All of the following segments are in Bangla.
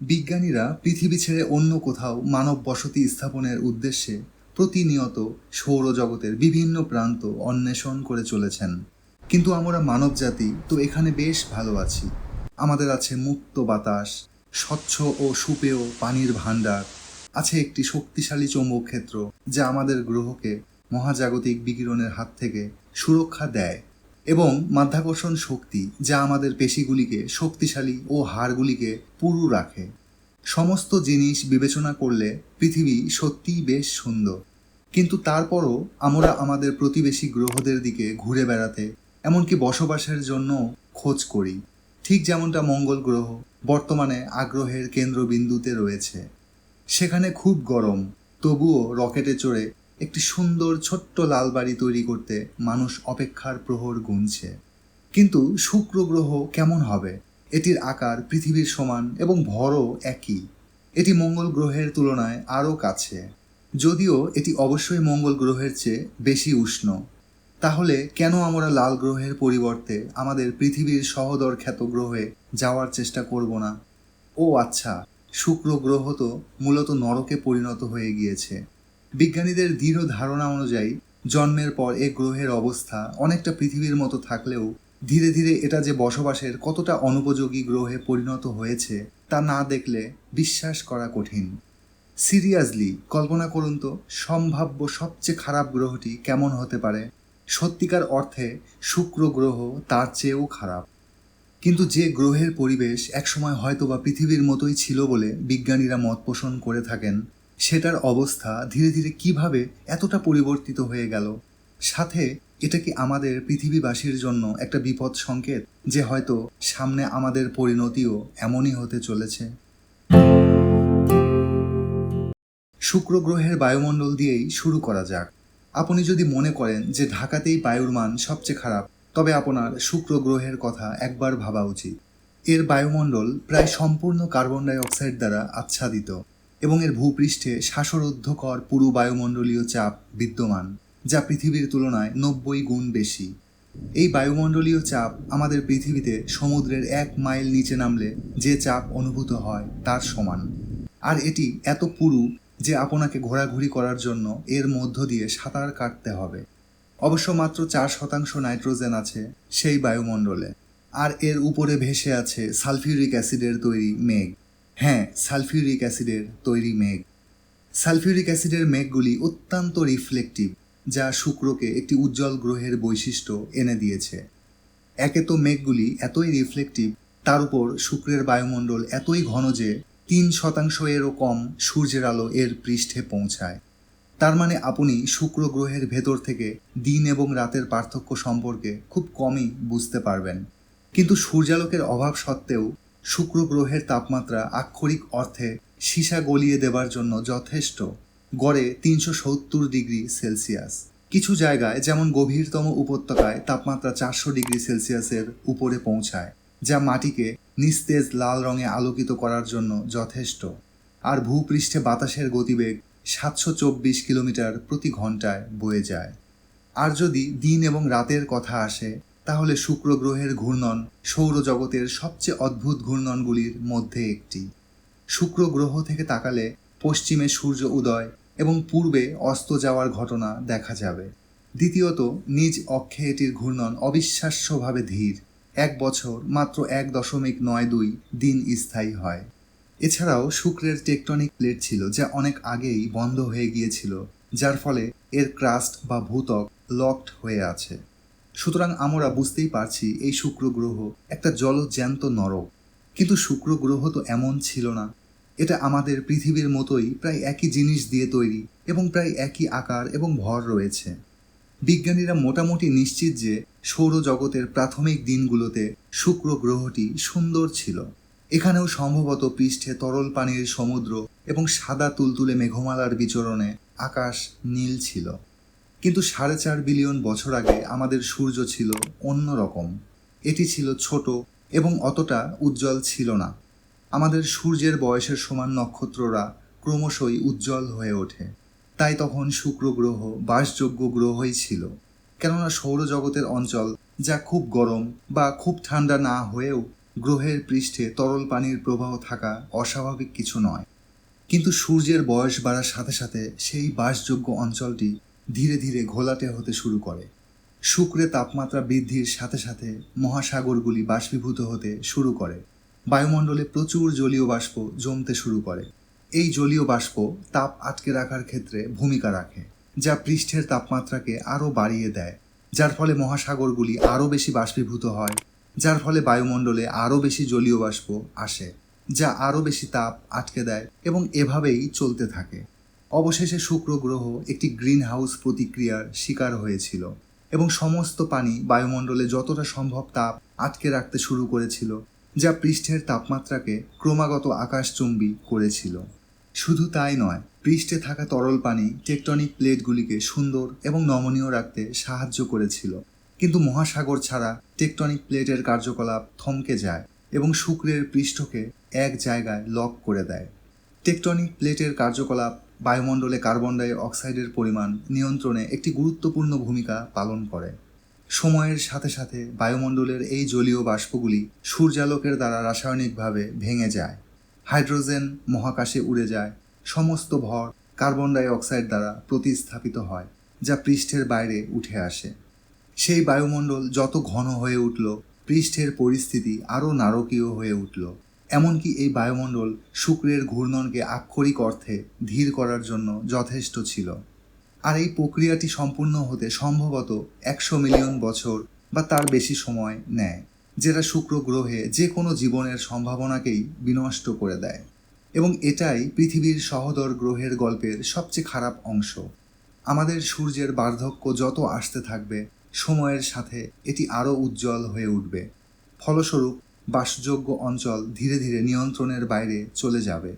বিজ্ঞানীরা পৃথিবী ছেড়ে অন্য কোথাও মানব বসতি স্থাপনের উদ্দেশ্যে প্রতিনিয়ত সৌরজগতের বিভিন্ন প্রান্ত অন্বেষণ করে চলেছেন। কিন্তু আমরা মানবজাতি তো এখানে বেশ ভালো আছি। আমাদের আছে মুক্ত বাতাস, স্বচ্ছ ও সুপেয় পানির ভাণ্ডার, আছে একটি শক্তিশালী চৌম্বক ক্ষেত্র যা আমাদের গ্রহকে মহাজাগতিক বিকিরণের হাত থেকে সুরক্ষা দেয়। এবং মাধ্যাকর্ষণ শক্তি যা আমাদের পেশিগুলিকে শক্তিশালী ও হাড়গুলিকে পুরু রাখে। সমস্ত জিনিস বিবেচনা করলে পৃথিবী সত্যিই বেশ সুন্দর। কিন্তু তারপরও আমরা আমাদের প্রতিবেশী গ্রহদের দিকে ঘুরে বেড়াতে, এমনকি বসবাসের জন্য খোঁজ করি। ঠিক যেমনটা মঙ্গল গ্রহ বর্তমানে আগ্রহের কেন্দ্রবিন্দুতে রয়েছে। সেখানে খুব গরম, তবুও রকেটে চড়ে একটি সুন্দর ছোট্ট লাল বাড়ি তৈরি করতে মানুষ অপেক্ষার প্রহর গুনছে। কিন্তু শুক্র গ্রহ কেমন হবে? এটির আকার পৃথিবীর সমান এবং ভরও একই। এটি মঙ্গল গ্রহের তুলনায় আরও কাছে। যদিও এটি অবশ্যই মঙ্গল গ্রহের চেয়ে বেশি উষ্ণ। তাহলে কেন আমরা লাল গ্রহের পরিবর্তে আমাদের পৃথিবীর সহদর খ্যাত গ্রহে যাওয়ার চেষ্টা করব না? ও আচ্ছা শুক্র গ্রহ তো মূলত নরকে পরিণত হয়ে গিয়েছে। বিজ্ঞানীদের দৃঢ় ধারণা অনুযায়ী, জন্মের পর এ গ্রহের অবস্থা অনেকটা পৃথিবীর মতো থাকলেও ধীরে ধীরে এটা যে বসবাসের কতটা অনুপযোগী গ্রহে পরিণত হয়েছে তা না দেখলে বিশ্বাস করা কঠিন। সিরিয়াসলি, কল্পনা করুন তো, সম্ভাব্য সবচেয়ে খারাপ গ্রহটি কেমন হতে পারে? সত্যিকার অর্থে, শুক্র গ্রহ তার চেয়েও খারাপ। কিন্তু যে গ্রহের পরিবেশ একসময় হয়তো বা পৃথিবীর মতোই ছিল বলে বিজ্ঞানীরা মত পোষণ করে থাকেন সেটার অবস্থা ধীরে ধীরে কীভাবে এতটা পরিবর্তিত হয়ে গেল? সাথে এটা কি আমাদের পৃথিবীবাসীর জন্য একটা বিপদ সংকেত যে হয়তো সামনে আমাদের পরিণতিও এমনই হতে চলেছে? শুক্র গ্রহের বায়ুমণ্ডল দিয়েই শুরু করা যাক। আপনি যদি মনে করেন যে ঢাকাতেই বায়ুর মান সবচেয়ে খারাপ, তবে আপনার শুক্র গ্রহের কথা একবার ভাবা উচিত। এর বায়ুমণ্ডল প্রায় সম্পূর্ণ কার্বন ডাই অক্সাইড দ্বারা আচ্ছাদিত। এবং এর ভূপৃষ্ঠে শ্বাসরুদ্ধকর পুরু বায়ুমণ্ডলীয় চাপ বিদ্যমান, যা পৃথিবীর তুলনায় নব্বই গুণ বেশি। এই বায়ুমণ্ডলীয় চাপ আমাদের পৃথিবীতে সমুদ্রের এক মাইল নিচে নামলে যে চাপ অনুভূত হয় তার সমান। আর এটি এত পুরু যে আপনাকে ঘোরাঘুরি করার জন্য এর মধ্য দিয়ে সাঁতার কাটতে হবে। অবশ্য মাত্র চার শতাংশ নাইট্রোজেন আছে সেই বায়ুমণ্ডলে, আর এর উপরে ভেসে আছে সালফিউরিক অ্যাসিডের তৈরি মেঘ। হ্যাঁ সালফিউরিক অ্যাসিডের তৈরি মেঘ। সালফিউরিক অ্যাসিডের মেঘগুলি অত্যন্ত রিফ্লেকটিভ, যা শুক্রকে একটি উজ্জ্বল গ্রহের বৈশিষ্ট্য এনে দিয়েছে। একে তো মেঘগুলি এতই রিফ্লেকটিভ, তার উপর শুক্রের বায়ুমণ্ডল এতই ঘন যে তিন শতাংশ এরও কম সূর্যের আলো এর পৃষ্ঠে পৌঁছায়। তার মানে আপনি শুক্র গ্রহের ভেতর থেকে দিন এবং রাতের পার্থক্য সম্পর্কে খুব কমই বুঝতে পারবেন। কিন্তু সূর্যালোকের অভাব সত্ত্বেও শুক্র গ্রহের তাপমাত্রা আক্ষরিক অর্থে সীসা গলিয়ে দেবার জন্য যথেষ্ট। গড়ে তিনশো সত্তর ডিগ্রি সেলসিয়াস। কিছু জায়গায় যেমন গভীরতম উপত্যকায় তাপমাত্রা চারশো ডিগ্রি সেলসিয়াসের উপরে পৌঁছায়, যা মাটিকে নিস্তেজ লাল রঙে আলোকিত করার জন্য যথেষ্ট। আর ভূপৃষ্ঠে বাতাসের গতিবেগ সাতশো চব্বিশ কিলোমিটার প্রতি ঘন্টায় বয়ে যায়। আর যদি দিন এবং রাতের কথা আসে তাহলে শুক্র গ্রহের ঘূর্ণন সৌরজগতের সবচেয়ে অদ্ভুত ঘূর্ণনগুলির মধ্যে একটি। শুক্র গ্রহ থেকে তাকালে পশ্চিমে সূর্য উদয় এবং পূর্বে অস্ত যাওয়ার ঘটনা দেখা যাবে। দ্বিতীয়ত, নিজ অক্ষে এটির ঘূর্ণন অবিশ্বাস্যভাবে ধীর। এক বছর মাত্র এক দশমিক নয় দুই দিন স্থায়ী হয়। এছাড়াও শুক্রের টেকটনিক প্লেট ছিল যা অনেক আগেই বন্ধ হয়ে গিয়েছিল, যার ফলে এর ক্রাস্ট বা ভূতক লকড হয়ে আছে। সুতরাং আমরা বুঝতেই পারছি এই শুক্র গ্রহ একটা জলজ্যান্ত নরক। কিন্তু শুক্র গ্রহ তো এমন ছিল না। এটা আমাদের পৃথিবীর মতোই প্রায় একই জিনিস দিয়ে তৈরি এবং প্রায় একই আকার এবং ভর রয়েছে। বিজ্ঞানীরা মোটামুটি নিশ্চিত যে সৌরজগতের প্রাথমিক দিনগুলোতে শুক্র গ্রহটি সুন্দর ছিল। এখানেও সম্ভবত পৃষ্ঠে তরল পানির সমুদ্র এবং সাদা তুলতুলে মেঘমালার বিচরণে আকাশ নীল ছিল। কিন্তু সাড়ে চার বিলিয়ন বছর আগে আমাদের সূর্য ছিল অন্যরকম। এটি ছিল ছোট এবং অতটা উজ্জ্বল ছিল না। আমাদের সূর্যের বয়সের সমান নক্ষত্ররা ক্রমশই উজ্জ্বল হয়ে ওঠে। তাই তখন শুক্র গ্রহ, বাসযোগ্য গ্রহই ছিল। কেননা সৌরজগতের অঞ্চল, যা খুব গরম বা খুব ঠান্ডা না হয়েও গ্রহের পৃষ্ঠে তরল পানির প্রবাহ থাকা অস্বাভাবিক কিছু নয়। কিন্তু সূর্যের বয়স বাড়ার সাথে সাথে সেই বাসযোগ্য অঞ্চলটি ধীরে ধীরে ঘোলাটে হতে শুরু করে। শুক্রে তাপমাত্রা বৃদ্ধির সাথে সাথে মহাসাগরগুলি বাষ্পীভূত হতে শুরু করে। বায়ুমণ্ডলে প্রচুর জলীয় বাষ্প জমতে শুরু করে। এই জলীয় বাষ্প তাপ আটকে রাখার ক্ষেত্রে ভূমিকা রাখে, যা পৃষ্ঠের তাপমাত্রাকে আরও বাড়িয়ে দেয়, যার ফলে মহাসাগরগুলি আরও বেশি বাষ্পীভূত হয়, যার ফলে বায়ুমণ্ডলে আরও বেশি জলীয় বাষ্প আসে, যা আরও বেশি তাপ আটকে দেয় এবং এভাবেই চলতে থাকে। অবশেষে শুক্র গ্রহ একটি গ্রিন হাউস প্রতিক্রিয়ার শিকার হয়েছিল এবং সমস্ত পানি বায়ুমণ্ডলে যতটা সম্ভব তাপ আটকে রাখতে শুরু করেছিল, যা পৃষ্ঠের তাপমাত্রাকে ক্রমাগত আকাশচুম্বী করেছিল। শুধু তাই নয়, পৃষ্ঠে থাকা তরল পানি টেকটনিক প্লেটগুলিকে সুন্দর এবং নমনীয় রাখতে সাহায্য করেছিল। কিন্তু মহাসাগর ছাড়া টেকটনিক প্লেটের কার্যকলাপ থমকে যায় এবং শুক্রের পৃষ্ঠকে এক জায়গায় লক করে দেয়। টেকটনিক প্লেটের কার্যকলাপ বায়ুমণ্ডলে কার্বন ডাই অক্সাইডের পরিমাণ নিয়ন্ত্রণে একটি গুরুত্বপূর্ণ ভূমিকা পালন করে। সময়ের সাথে সাথে বায়ুমণ্ডলের এই জলীয় বাষ্পগুলি সূর্যালোকের দ্বারা রাসায়নিকভাবে ভেঙে যায়। হাইড্রোজেন মহাকাশে উড়ে যায়। সমস্ত ভর কার্বন ডাই অক্সাইড দ্বারা প্রতিস্থাপিত হয়, যা পৃষ্ঠের বাইরে উঠে আসে। সেই বায়ুমণ্ডল যত ঘন হয়ে উঠল, পৃষ্ঠের পরিস্থিতি আরও নারকীয় হয়ে উঠল। এমনকি এই বায়ুমণ্ডল শুক্রের ঘূর্ণনকে আক্ষরিক অর্থে ধীর করার জন্য যথেষ্ট ছিল। আর এই প্রক্রিয়াটি সম্পূর্ণ হতে সম্ভবত একশো মিলিয়ন বছর বা তার বেশি সময় নেয়, যেটা শুক্র গ্রহে যে কোনো জীবনের সম্ভাবনাকেই বিনষ্ট করে দেয়। এবং এটাই পৃথিবীর সহদর গ্রহের গল্পের সবচেয়ে খারাপ অংশ। আমাদের সূর্যের বার্ধক্য যত আসতে থাকবে, সময়ের সাথে এটি আরও উজ্জ্বল হয়ে উঠবে। ফলস্বরূপ বাসযোগ্য অঞ্চল ধীরে ধীরে নিয়ন্ত্রণের বাইরে চলে যাবে।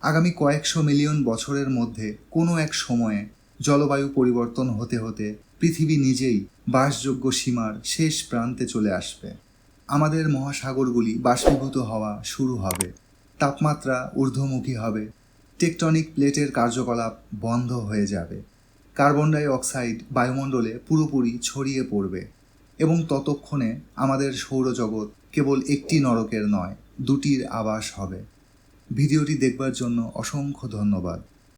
আগামী কয়েকশো মিলিয়ন বছরের মধ্যে কোনো এক সময়ে জলবায়ু পরিবর্তন হতে হতে পৃথিবী নিজেই বাসযোগ্য সীমার শেষ প্রান্তে চলে আসবে। আমাদের মহাসাগরগুলি বাষ্পীভূত হওয়া শুরু হবে। তাপমাত্রা ঊর্ধ্বমুখী হবে। টেকটনিক প্লেটের কার্যকলাপ বন্ধ হয়ে যাবে। কার্বন ডাই অক্সাইড বায়ুমণ্ডলে পুরোপুরি ছড়িয়ে পড়বে এবং ততক্ষণে আমাদের সৌরজগৎ কেবল একটি নরকের নয় দুটির আবাস হবে। ভিডিওটি দেখবার জন্য অসংখ্য ধন্যবাদ।